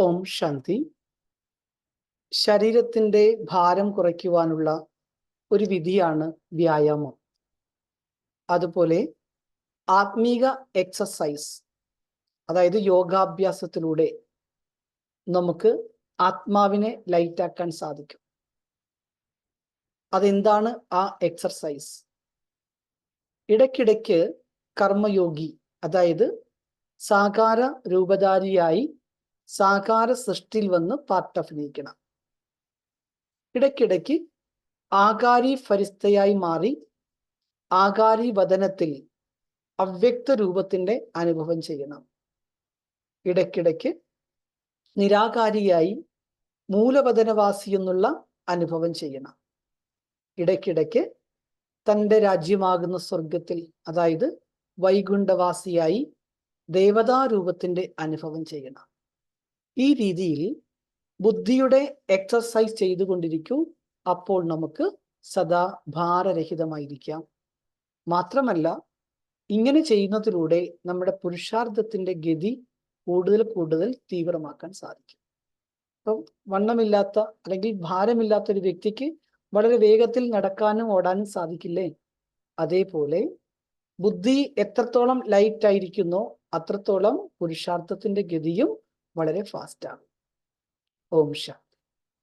ഓം ശാന്തി. ശരീരത്തിന്റെ ഭാരം കുറയ്ക്കുവാനുള്ള ഒരു വിധിയാണ് വ്യായാമം. അതുപോലെ ആത്മീക എക്സസൈസ് അതായത് യോഗാഭ്യാസത്തിലൂടെ നമുക്ക് ആത്മാവിനെ ലൈറ്റാക്കാൻ സാധിക്കും. അതെന്താണ് ആ എക്സർസൈസ് ഇടയ്ക്കിടയ്ക്ക് കർമ്മയോഗി അതായത് സാകാര രൂപധാരിയായി സാകാര സൃഷ്ടിയിൽ വന്ന് പാർട്ട് അഭിനയിക്കണം. ഇടയ്ക്കിടയ്ക്ക് ആകാരി ഫരിസ്തയായി മാറി ആകാരി വദനത്തിൽ അവ്യക്ത രൂപത്തിന്റെ അനുഭവം ചെയ്യണം. ഇടയ്ക്കിടയ്ക്ക് നിരാകാരിയായി മൂലവദനവാസി എന്നുള്ള അനുഭവം ചെയ്യണം. ഇടയ്ക്കിടയ്ക്ക് തന്റെ രാജ്യമാകുന്ന സ്വർഗത്തിൽ അതായത് വൈകുണ്ഠവാസിയായി ദേവതാരൂപത്തിന്റെ അനുഭവം ചെയ്യണം. ഈ രീതിയിൽ ബുദ്ധിയുടെ എക്സർസൈസ് ചെയ്തുകൊണ്ടിരിക്കൂ. അപ്പോൾ നമുക്ക് സദാ ഭാരരഹിതമായിരിക്കാം. മാത്രമല്ല ഇങ്ങനെ ചെയ്യുന്നതിലൂടെ നമ്മുടെ പുരുഷാർത്ഥത്തിന്റെ ഗതി കൂടുതൽ കൂടുതൽ തീവ്രമാക്കാൻ സാധിക്കും. അപ്പം വണ്ണമില്ലാത്ത അല്ലെങ്കിൽ ഭാരമില്ലാത്ത ഒരു വ്യക്തിക്ക് വളരെ വേഗത്തിൽ നടക്കാനും ഓടാനും സാധിക്കില്ലേ? അതേപോലെ ബുദ്ധി എത്രത്തോളം ലൈറ്റ് ആയിരിക്കുന്നോ അത്രത്തോളം പുരുഷാർത്ഥത്തിന്റെ ഗതിയും വളരെ ഫാസ്റ്റാണ്. ഓം ശാന്തി